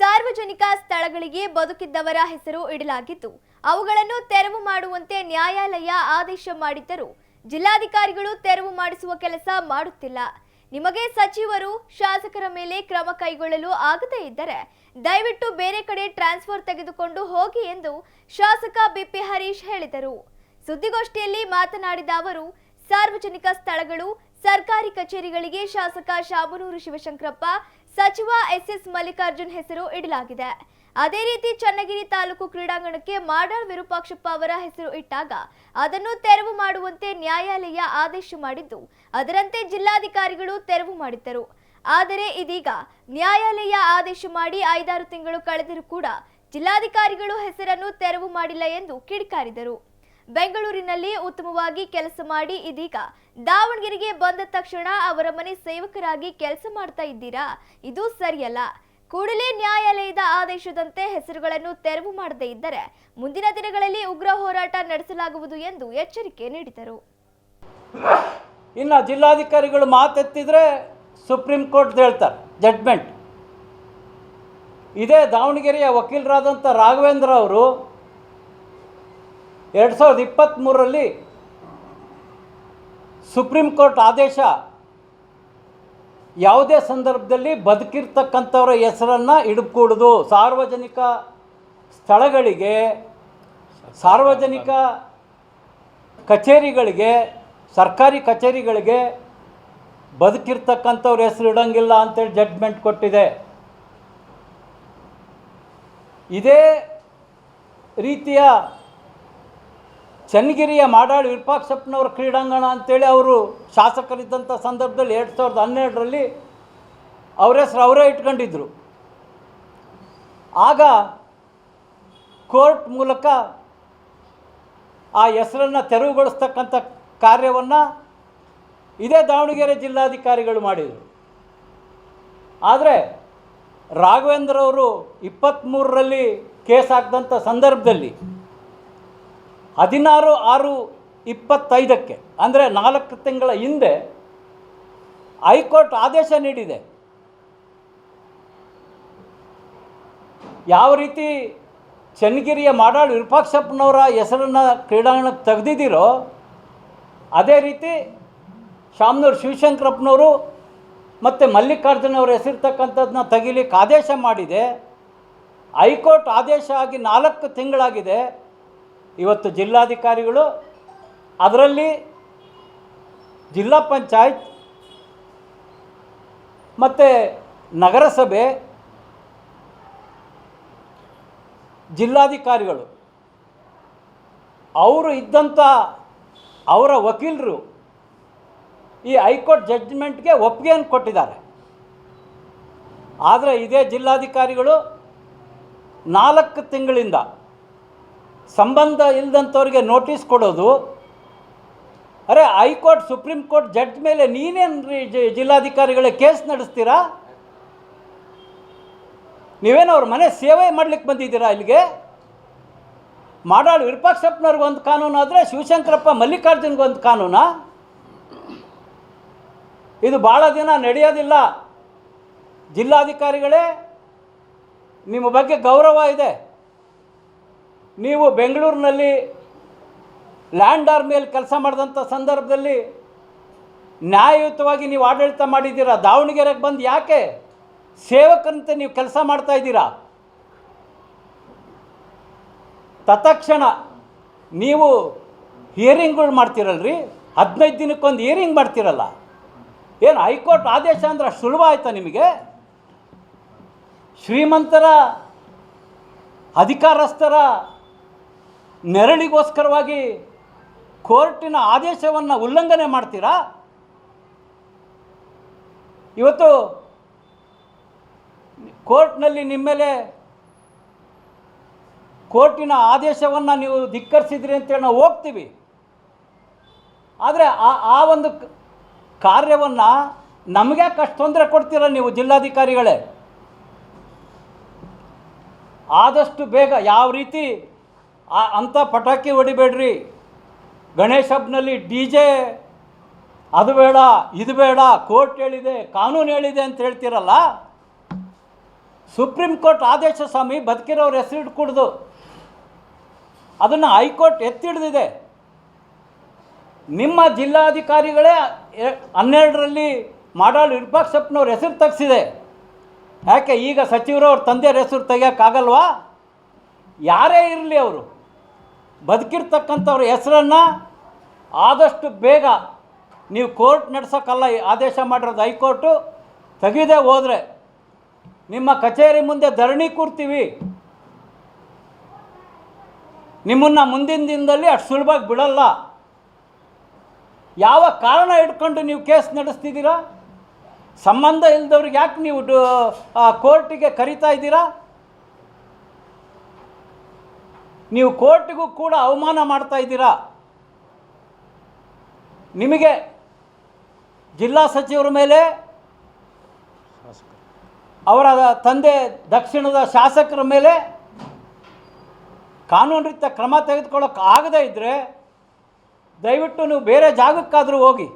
ಸಾರ್ವಜನಿಕ ಸ್ಥಳಗಳಿಗೆ ಬದುಕಿದ್ದವರ ಹೆಸರು ಇಡಲಾಗಿದ್ದು ಅವುಗಳನ್ನು ತೆರವು ಮಾಡುವಂತೆ ನ್ಯಾಯಾಲಯ ಆದೇಶ ಮಾಡಿದ್ದರೂ ಜಿಲ್ಲಾಧಿಕಾರಿಗಳು ತೆರವು ಮಾಡಿಸುವ ಕೆಲಸ ಮಾಡುತ್ತಿಲ್ಲ. ನಿಮಗೆ ಸಚಿವರು ಶಾಸಕರ ಮೇಲೆ ಕ್ರಮ ಕೈಗೊಳ್ಳಲು ಆಗದೇ ಇದ್ದರೆ ದಯವಿಟ್ಟು ಬೇರೆ ಕಡೆ ಟ್ರಾನ್ಸ್ಫರ್ ತೆಗೆದುಕೊಂಡು ಹೋಗಿ ಎಂದು ಶಾಸಕ ಬಿಪಿ ಹರೀಶ್ ಹೇಳಿದರು. ಸುದ್ದಿಗೋಷ್ಠಿಯಲ್ಲಿ ಮಾತನಾಡಿದ ಅವರು, ಸಾರ್ವಜನಿಕ ಸ್ಥಳಗಳು ಸರ್ಕಾರಿ ಕಚೇರಿಗಳಿಗೆ ಶಾಸಕ ಶಾಮನೂರು ಶಿವಶಂಕರಪ್ಪ ಸಚಿವ ಎಸ್ಎಸ್ ಮಲ್ಲಿಕಾರ್ಜುನ್ ಹೆಸರು ಇಡಲಾಗಿದೆ. ಅದೇ ರೀತಿ ಚನ್ನಗಿರಿ ತಾಲೂಕು ಕ್ರೀಡಾಂಗಣಕ್ಕೆ ಮಾಡಾಳ್ ವಿರೂಪಾಕ್ಷಪ್ಪ ಅವರ ಹೆಸರು ಇಟ್ಟಾಗ ಅದನ್ನು ತೆರವು ಮಾಡುವಂತೆ ನ್ಯಾಯಾಲಯ ಆದೇಶ ಮಾಡಿದ್ದು, ಅದರಂತೆ ಜಿಲ್ಲಾಧಿಕಾರಿಗಳು ತೆರವು ಮಾಡಿದ್ದರು. ಆದರೆ ಇದೀಗ ನ್ಯಾಯಾಲಯ ಆದೇಶ ಮಾಡಿ ಐದಾರು ತಿಂಗಳು ಕಳೆದರೂ ಕೂಡ ಜಿಲ್ಲಾಧಿಕಾರಿಗಳು ಹೆಸರನ್ನು ತೆರವು ಮಾಡಿಲ್ಲ ಎಂದು ಕಿಡಿಕಾರಿದರು. ಬೆಂಗಳೂರಿನಲ್ಲಿ ಉತ್ತಮವಾಗಿ ಕೆಲಸ ಮಾಡಿ ಇದೀಗ ದಾವಣಗೆರೆಗೆ ಬಂದ ತಕ್ಷಣ ಅವರ ಮನೆ ಸೇವಕರಾಗಿ ಕೆಲಸ ಮಾಡ್ತಾ ಇದ್ದೀರಾ? ಇದು ಸರಿಯಲ್ಲ. ಕೂಡಲೇ ನ್ಯಾಯಾಲಯದ ಆದೇಶದಂತೆ ಹೆಸರುಗಳನ್ನು ತೆರವು ಮಾಡದೇ ಇದ್ದರೆ ಮುಂದಿನ ದಿನಗಳಲ್ಲಿ ಉಗ್ರ ಹೋರಾಟ ನಡೆಸಲಾಗುವುದು ಎಂದು ಎಚ್ಚರಿಕೆ ನೀಡಿದರು. ಇನ್ನು ಜಿಲ್ಲಾಧಿಕಾರಿಗಳು ಮಾತೆತ್ತಿದ್ರೆ ಸುಪ್ರೀಂ ಕೋರ್ಟ್ ಹೇಳ್ತಾರೆ ಜಡ್ಮೆಂಟ್ ಇದೇ ದಾವಣಗೆರೆಯ ವಕೀಲರಾದಂಥ ರಾಘವೇಂದ್ರ ಅವರು ಎರಡು ಸಾವಿರದ ಇಪ್ಪತ್ತ್ಮೂರರಲ್ಲಿ ಸುಪ್ರೀಂ ಕೋರ್ಟ್ ಆದೇಶ ಯಾವುದೇ ಸಂದರ್ಭದಲ್ಲಿ ಬದುಕಿರ್ತಕ್ಕಂಥವರ ಹೆಸರನ್ನು ಹಿಡ್ಕೂಡ್ದು. ಸಾರ್ವಜನಿಕ ಸ್ಥಳಗಳಿಗೆ, ಸಾರ್ವಜನಿಕ ಕಚೇರಿಗಳಿಗೆ, ಸರ್ಕಾರಿ ಕಚೇರಿಗಳಿಗೆ ಬದುಕಿರ್ತಕ್ಕಂಥವ್ರ ಹೆಸರು ಇಡೋಂಗಿಲ್ಲ ಅಂತೇಳಿ ಜಡ್ಜ್ಮೆಂಟ್ ಕೊಟ್ಟಿದೆ. ಇದೇ ರೀತಿಯ ಚನ್ನಗಿರಿಯ ಮಾಡಾಳು ವಿರೂಪಾಕ್ಷಪ್ಪನವರ ಕ್ರೀಡಾಂಗಣ ಅಂತೇಳಿ ಅವರು ಶಾಸಕರಿದ್ದಂಥ ಸಂದರ್ಭದಲ್ಲಿ ಎರಡು ಸಾವಿರದ ಹನ್ನೆರಡರಲ್ಲಿ ಅವ್ರ ಹೆಸರು ಅವರೇ ಇಟ್ಕೊಂಡಿದ್ದರು ಆಗ ಕೋರ್ಟ್ ಮೂಲಕ ಆ ಹೆಸರನ್ನು ತೆರವುಗೊಳಿಸ್ತಕ್ಕಂಥ ಕಾರ್ಯವನ್ನು ಇದೇ ದಾವಣಗೆರೆ ಜಿಲ್ಲಾಧಿಕಾರಿಗಳು ಮಾಡಿದರು. ಆದರೆ ರಾಘವೇಂದ್ರ ಅವರು ಇಪ್ಪತ್ತ್ಮೂರರಲ್ಲಿ ಕೇಸ್ ಹಾಕಿದಂಥ ಸಂದರ್ಭದಲ್ಲಿ ಹದಿನಾರು ಆರು ಇಪ್ಪತ್ತೈದಕ್ಕೆ, ಅಂದರೆ ನಾಲ್ಕು ತಿಂಗಳ ಹಿಂದೆ ಹೈಕೋರ್ಟ್ ಆದೇಶ ನೀಡಿದೆ. ಯಾವ ರೀತಿ ಚನ್ನಗಿರಿಯ ಮಾಡಾಳ್ ವಿರೂಪಾಕ್ಷಪ್ಪನವರ ಹೆಸರನ್ನು ಕ್ರೀಡಾಂಗಣಕ್ಕೆ ತೆಗೆದಿದ್ದೀರೋ, ಅದೇ ರೀತಿ ಶಾಮನೂರು ಶಿವಶಂಕರಪ್ಪನವರು ಮತ್ತು ಮಲ್ಲಿಕಾರ್ಜುನ ಅವರ ಹೆಸರಿರ್ತಕ್ಕಂಥದ್ದನ್ನ ತೆಗಿಲಿಕ್ಕೆ ಆದೇಶ ಮಾಡಿದೆ. ಹೈಕೋರ್ಟ್ ಆದೇಶ ಆಗಿ ನಾಲ್ಕು ತಿಂಗಳಾಗಿದೆ. ಇವತ್ತು ಜಿಲ್ಲಾಧಿಕಾರಿಗಳು ಅದರಲ್ಲಿ ಜಿಲ್ಲಾ ಪಂಚಾಯತ್ ಮತ್ತು ನಗರಸಭೆ ಜಿಲ್ಲಾಧಿಕಾರಿಗಳು, ಅವರು ಇದ್ದಂಥ ಅವರ ವಕೀಲರು ಈ ಹೈಕೋರ್ಟ್ ಜಡ್ಜ್ಮೆಂಟ್ಗೆ ಒಪ್ಪಿಗೆಯನ್ನು ಕೊಟ್ಟಿದ್ದಾರೆ. ಆದರೆ ಇದೇ ಜಿಲ್ಲಾಧಿಕಾರಿಗಳು ನಾಲ್ಕು ತಿಂಗಳಿಂದ ಸಂಬಂಧ ಇಲ್ಲದಂಥವ್ರಿಗೆ ನೋಟಿಸ್ ಕೊಡೋದು. ಅರೆ, ಹೈಕೋರ್ಟ್, ಸುಪ್ರೀಂ ಕೋರ್ಟ್ ಜಡ್ಜ್ ಮೇಲೆ ನೀನೇನು ಜಿಲ್ಲಾಧಿಕಾರಿಗಳೇ ಕೇಸ್ ನಡೆಸ್ತೀರಾ? ನೀವೇನು ಅವ್ರ ಮನೆ ಸೇವೆ ಮಾಡ್ಲಿಕ್ಕೆ ಬಂದಿದ್ದೀರಾ ಇಲ್ಲಿಗೆ? ಮಾಡಾಳು ವಿರೂಪಾಕ್ಷಪ್ಪನವ್ರಿಗೊಂದು ಕಾನೂನು ಆದರೆ ಶಿವಶಂಕರಪ್ಪ ಮಲ್ಲಿಕಾರ್ಜುನ್ಗೊಂದು ಕಾನೂನಾ? ಇದು ಭಾಳ ದಿನ ನಡೆಯೋದಿಲ್ಲ. ಜಿಲ್ಲಾಧಿಕಾರಿಗಳೇ, ನಿಮ್ಮ ಬಗ್ಗೆ ಗೌರವ ಇದೆ. ನೀವು ಬೆಂಗಳೂರಿನಲ್ಲಿ ಲ್ಯಾಂಡ್ ಮೇಲೆ ಕೆಲಸ ಮಾಡಿದಂಥ ಸಂದರ್ಭದಲ್ಲಿ ನ್ಯಾಯಯುತವಾಗಿ ನೀವು ಆಡಳಿತ ಮಾಡಿದ್ದೀರಾ? ದಾವಣಗೆರೆಗೆ ಬಂದು ಯಾಕೆ? ಸೇವಕರಂತೆ ನೀವು ಕೆಲಸ ಮಾಡ್ತಾ ಇದ್ದೀರಾ? ತತ್ಕ್ಷಣ ನೀವು ಹಿಯರಿಂಗ್ಗಳು ಮಾಡ್ತೀರಲ್ರಿ? ಹದಿನೈದು ದಿನಕ್ಕೊಂದು ಹಿಯರಿಂಗ್ ಮಾಡ್ತೀರಲ್ಲ? ಏನು ಹೈಕೋರ್ಟ್ ಆದೇಶ ಅಂದ್ರೆ ಅಷ್ಟು ಸುಲಭ ಆಯ್ತಾ ನಿಮಗೆ? ಶ್ರೀಮಂತರ ಅಧಿಕಾರಸ್ಥರ ನೆರಳಿಗೋಸ್ಕರವಾಗಿ ಕೋರ್ಟಿನ ಆದೇಶವನ್ನು ಉಲ್ಲಂಘನೆ ಮಾಡ್ತೀರಾ? ಇವತ್ತು ಕೋರ್ಟ್ನಲ್ಲಿ ನಿಮ್ಮ ಮೇಲೆ ಕೋರ್ಟಿನ ಆದೇಶವನ್ನು ನೀವು ಧಿಕ್ಕರಿಸಿದ್ರಿ ಅಂತೇಳಿ ನಾವು ಹೋಗ್ತೀವಿ. ಆದರೆ ಆ ಆ ಒಂದು ಕಾರ್ಯವನ್ನು ನಮಗೆ ಅಷ್ಟು ತೊಂದರೆ ಕೊಡ್ತೀರ ನೀವು ಜಿಲ್ಲಾಧಿಕಾರಿಗಳೇ? ಆದಷ್ಟು ಬೇಗ ಯಾವ ರೀತಿ ಆ ಅಂಥ ಪಟಾಕಿ ಹೊಡಿಬೇಡ್ರಿ. ಗಣೇಶ ಹಬ್ಬನಲ್ಲಿ ಡಿ ಜೆ ಅದು ಬೇಡ, ಇದು ಬೇಡ, ಕೋರ್ಟ್ ಹೇಳಿದೆ, ಕಾನೂನು ಹೇಳಿದೆ ಅಂತ ಹೇಳ್ತೀರಲ್ಲ? ಸುಪ್ರೀಂ ಕೋರ್ಟ್ ಆದೇಶ ಸ್ವಾಮಿ ಬದುಕಿರೋರ ಹೆಸರು ಕುಡ್ದು ಅದನ್ನು ಹೈಕೋರ್ಟ್ ಎತ್ತಿಡ್ದಿದೆ. ನಿಮ್ಮ ಜಿಲ್ಲಾಧಿಕಾರಿಗಳೇ ಹನ್ನೆರಡರಲ್ಲಿ ಮಾಡಾಳ್ ವಿರೂಪಾಕ್ಷಪ್ಪನವ್ರ ಹೆಸರು ತೆಗ್ಸಿದೆ. ಯಾಕೆ ಈಗ ಸಚಿವರು ಅವ್ರ ತಂದೆಯವ್ರ ಹೆಸರು ತೆಗಿಯೋಕ್ಕಾಗಲ್ವಾ ಯಾರೇ ಇರಲಿ ಅವರು. ಬದುಕಿರ್ತಕ್ಕಂಥವ್ರ ಹೆಸರನ್ನು ಆದಷ್ಟು ಬೇಗ ನೀವು ಕೋರ್ಟ್ ನಡೆಸೋಕ್ಕಲ್ಲ ಆದೇಶ ಮಾಡಿರೋದು ಹೈಕೋರ್ಟು, ತೆಗೆದೇ ಹೋದರೆ ನಿಮ್ಮ ಕಚೇರಿ ಮುಂದೆ ಧರಣಿ ಕೂರ್ತೀವಿ. ನಿಮ್ಮನ್ನು ಮುಂದಿನ ದಿನದಲ್ಲಿ ಅಷ್ಟು ಸುಲಭವಾಗಿ ಬಿಡಲ್ಲ. ಯಾವ ಕಾರಣ ಇಟ್ಕೊಂಡು ನೀವು ಕೇಸ್ ನಡೆಸ್ತಿದ್ದೀರಾ? ಸಂಬಂಧ ಇಲ್ಲದವ್ರಿಗೆ ಯಾಕೆ ನೀವು ಕೋರ್ಟಿಗೆ ಕರಿತಾ ಇದ್ದೀರಾ? ನೀವು ಕೋರ್ಟಿಗೂ ಕೂಡ ಅವಮಾನ ಮಾಡ್ತಾ ಇದ್ದೀರಾ? ನಿಮಗೆ ಜಿಲ್ಲಾ ಸಚಿವರ ಮೇಲೆ, ಅವರ ತಂದೆ ದಕ್ಷಿಣದ ಶಾಸಕರ ಮೇಲೆ ಕಾನೂನು ರೀತಿಯ ಕ್ರಮ ತೆಗೆದುಕೊಳ್ಳೋಕೆ ಆಗದೇ ಇದ್ದರೆ ದಯವಿಟ್ಟು ನೀವು ಬೇರೆ ಜಾಗಕ್ಕಾದರೂ ಹೋಗಿ.